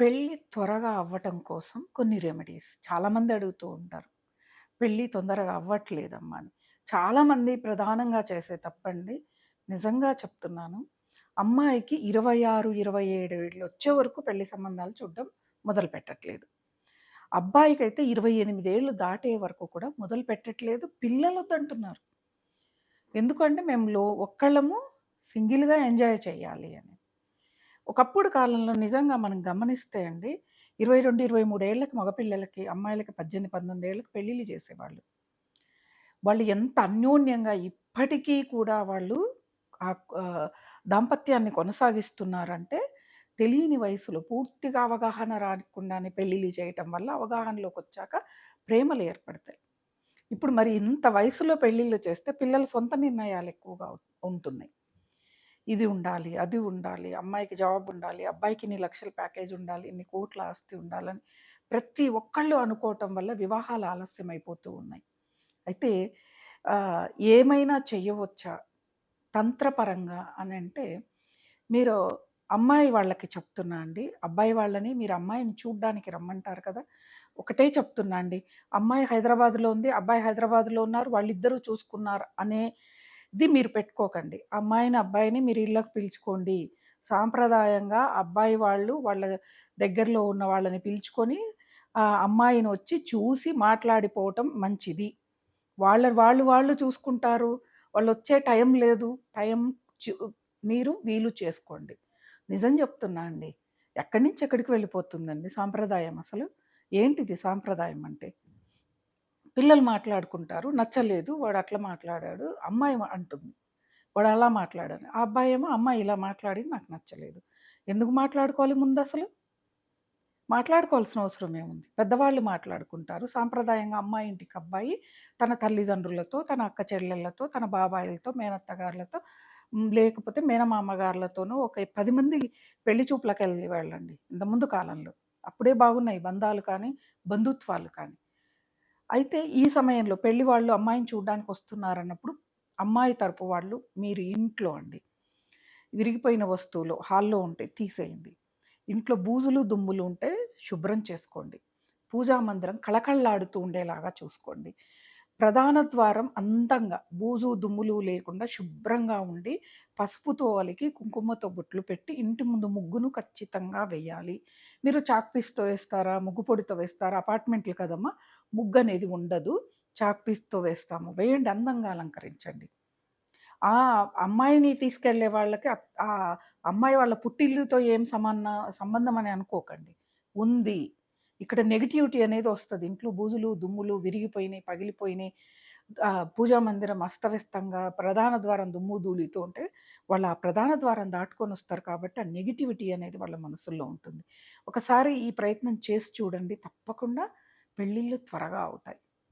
పెళ్ళి త్వరగా అవ్వటం కోసం కొన్ని రెమెడీస్ చాలామంది అడుగుతూ ఉంటారు. పెళ్ళి తొందరగా అవ్వట్లేదమ్మా అని. చాలామంది ప్రధానంగా చేసే తప్పండి. నిజంగా చెప్తున్నాను. అమ్మాయికి 26, 27 ఏళ్ళు వచ్చే వరకు పెళ్ళి సంబంధాలు చూడడం మొదలు పెట్టట్లేదు. అబ్బాయికైతే 28 ఏళ్ళు దాటే వరకు కూడా మొదలు పెట్టట్లేదు. పిల్లలొద్దంటున్నారు. ఎందుకంటే మేము లో ఒక్కళ్ళము సింగిల్‌గా ఎంజాయ్ చేయాలి అని. ఒకప్పుడు కాలంలో నిజంగా మనం గమనిస్తే అండి ఇరవై రెండు ఇరవై మూడేళ్ళకి మగపిల్లలకి, అమ్మాయిలకి 18, 19 ఏళ్ళకి పెళ్ళిళ్ళు చేసేవాళ్ళు. వాళ్ళు ఎంత అన్యోన్యంగా ఇప్పటికీ కూడా వాళ్ళు ఆ దాంపత్యాన్ని కొనసాగిస్తున్నారంటే తెలియని వయసులో పూర్తిగా అవగాహన రాకుండానే పెళ్ళిళ్ళు చేయటం వల్ల అవగాహనలోకి వచ్చాక ప్రేమలు ఏర్పడతాయి. ఇప్పుడు మరి ఇంత వయసులో పెళ్ళిళ్ళు చేస్తే పిల్లల సొంత నిర్ణయాలు ఎక్కువగా ఉంటున్నాయి. ఇది ఉండాలి, అది ఉండాలి, అమ్మాయికి జాబ్ ఉండాలి, అబ్బాయికి ఇన్ని లక్షల ప్యాకేజ్ ఉండాలి, ఇన్ని కోట్ల ఆస్తి ఉండాలని ప్రతి ఒక్కళ్ళు అనుకోవటం వల్ల వివాహాలు ఆలస్యం అయిపోతూ ఉన్నాయి. అయితే ఏమైనా చెయ్యవచ్చా తంత్రపరంగా అని అంటే మీరు అమ్మాయి వాళ్ళకి చెప్తున్నా అండి. అబ్బాయి వాళ్ళని మీరు అమ్మాయిని చూడ్డానికి రమ్మంటారు కదా! ఒకటే చెప్తున్నా అండి. అమ్మాయి హైదరాబాద్‌లో ఉంది. అబ్బాయి హైదరాబాద్‌లో ఉన్నారు. వాళ్ళిద్దరూ చూసుకున్నారు అనే ఇది మీరు పెట్టుకోకండి. అమ్మాయిని, అబ్బాయిని మీరు ఇళ్ళకి పిలుచుకోండి. సాంప్రదాయంగా అబ్బాయి వాళ్ళు వాళ్ళ దగ్గరలో ఉన్న వాళ్ళని పిలుచుకొని అమ్మాయిని వచ్చి చూసి మాట్లాడిపోవటం మంచిది. వాళ్ళ వాళ్ళు వాళ్ళు చూసుకుంటారు. వాళ్ళు వచ్చే టైం లేదు. టైం మీరు వీలు చేసుకోండి. నిజం చెప్తున్నా అండి. ఎక్కడి నుంచి ఎక్కడికి వెళ్ళిపోతుందండి సాంప్రదాయం అసలు. ఏంటిది సాంప్రదాయం అంటే? పిల్లలు మాట్లాడుకుంటారు. నచ్చలేదు. వాడు అట్లా మాట్లాడాడు. అమ్మాయి అంటుంది. వాడు అలా మాట్లాడాడు. ఆ అబ్బాయి ఏమో అమ్మాయి ఇలా మాట్లాడింది నాకు నచ్చలేదు. ఎందుకు మాట్లాడుకోవాలి ముందు అసలు మాట్లాడుకోవాల్సిన అవసరం ఏముంది? పెద్దవాళ్ళు మాట్లాడుకుంటారు. సాంప్రదాయంగా అమ్మాయి ఇంటికి అబ్బాయి తన తల్లిదండ్రులతో, తన అక్క చెల్లెళ్ళతో, తన బాబాయిలతో, మేనత్తగారులతో లేకపోతే మేనమామగారులతోనూ ఒక పది మంది పెళ్ళి చూపులకెళ్ళేవాళ్ళండి ఇంతకుముందు కాలంలో. అప్పుడే బాగున్నాయి బంధాలు కానీ, బంధుత్వాలు కానీ. అయితే ఈ సమయంలో పెళ్ళి వాళ్ళు అమ్మాయిని చూడడానికి వస్తున్నారన్నప్పుడు అమ్మాయి తరపు వాళ్ళు మీరు ఇంట్లో అండి విరిగిపోయిన వస్తువులు హాల్‌లో ఉంటే తీసేయండి. ఇంట్లో బూజులు, దుమ్ములు ఉంటే శుభ్రం చేసుకోండి. పూజా మందిరం కళకళలాడుతూ ఉండేలాగా చూసుకోండి. ప్రధాన ద్వారం అందంగా బూజు, దుమ్ములు లేకుండా శుభ్రంగా ఉండి పసుపుతో తోవలికి కుంకుమతో బొట్లు పెట్టి ఇంటి ముందు ముగ్గును ఖచ్చితంగా వేయాలి. మీరు చాక్పీస్తో వేస్తారా? ముగ్గు పొడితో వేస్తారా? అపార్ట్మెంట్లు కదమ్మా! ముగ్గనేది ఉండదు. చాక్పీస్తో వేస్తాము. వేయండి అందంగా అలంకరించండి. ఆ అమ్మాయిని తీసుకెళ్ళే వాళ్ళకి ఆ అమ్మాయి వాళ్ళ పుట్టిల్లుతో ఏం సమాన సంబంధం అని అనుకోకండి. ఉంది. ఇక్కడ నెగటివిటీ అనేది వస్తుంది ఇంట్లో బూజులు, దుమ్ములు విరిగిపోయినాయి, పగిలిపోయినాయి. పూజా మందిరం అస్తవ్యస్తంగా ప్రధాన ద్వారం దుమ్ము, ధూళితో ఉంటే వాళ్ళు ఆ ప్రధాన ద్వారం దాటుకొని వస్తారు కాబట్టి ఆ నెగటివిటీ అనేది వాళ్ళ మనసుల్లో ఉంటుంది. ఒకసారి ఈ ప్రయత్నం చేసి చూడండి. తప్పకుండా పెళ్ళిళ్ళు త్వరగా అవుతాయి.